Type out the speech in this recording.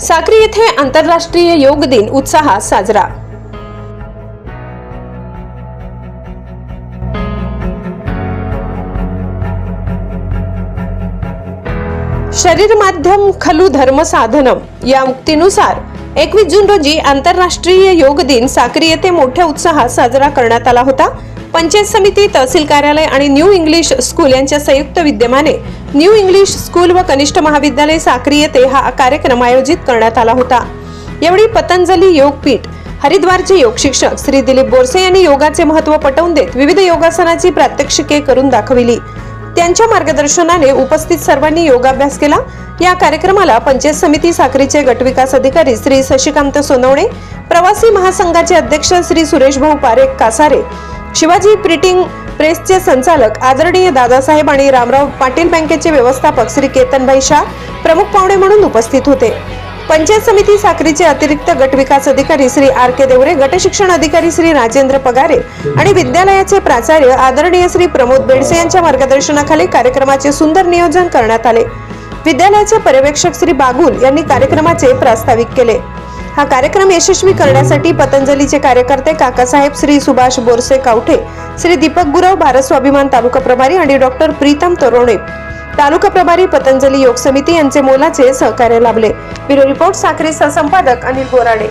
साक्री येथे आंतरराष्ट्रीय योग दिन उत्साहात साजरा. शरीर माध्यम खलु धर्म साधनम. या उक्तीनुसार एकवीस जून रोजी आंतरराष्ट्रीय योग दिन साक्री येथे मोठ्या उत्साहात साजरा करण्यात आला होता. पंचायत समिती तहसील कार्यालय आणि न्यू इंग्लिश स्कूल यांच्या संयुक्त विद्यमाने न्यू इंग्लिश स्कूल व कनिष्ठ महाविद्यालय साक्री येथे हा कार्यक्रम आयोजित करण्यात आला होता. यावेळी पतंजली योगपीठ हरिद्वारचे योग शिक्षक श्री दिलीप बोरसे यांनी योगाचे महत्त्व पटवून देत विविध योगासनाची प्रात्यक्षिके करून दाखविली. त्यांच्या मार्गदर्शनाने उपस्थित सर्वांनी योगाभ्यास केला. या कार्यक्रमाला पंचायत समिती साखरीचे गटविकास अधिकारी श्री शशिकांत सोनवणे प्रवासी महासंघाचे अध्यक्ष श्री सुरेश भाऊ पारेख कासारे शिवाजी प्रिंटिंग प्रेसचे संचालक आदरणीय दादासाहेब आणि रामराव पाटील बँकेचे व्यवस्थापक श्री केतनभाई शाह प्रमुख पाहुणे म्हणून उपस्थित होते. पंचायत समिती साखरीचे अतिरिक्त गट विकास अधिकारी श्री आर के देवरे गट शिक्षण अधिकारी श्री राजेंद्र पगारे आणि विद्यालयाचे प्राचार्य आदरणीय श्री प्रमोद बेडसे यांच्या मार्गदर्शनाखाली कार्यक्रमाचे सुंदर नियोजन करण्यात आले. विद्यालयाचे पर्यवेक्षक श्री बागुल यांनी कार्यक्रमाचे प्रास्ताविक केले. हा कार्यक्रम यशस्वी करण्यासाठी पतंजलीचे कार्यकर्ते काकासाहेब श्री सुभाष बोरसे कावठे श्री दीपक गुरव भारत स्वाभिमान तालुका प्रभारी आणि डॉक्टर प्रीतम तरोणे तालुका प्रभारी पतंजली योग समिती यांचे मोलाचे सहकार्य लाभले. ब्युरो रिपोर्ट साखरी सहसंपादक अनिल बोराडे.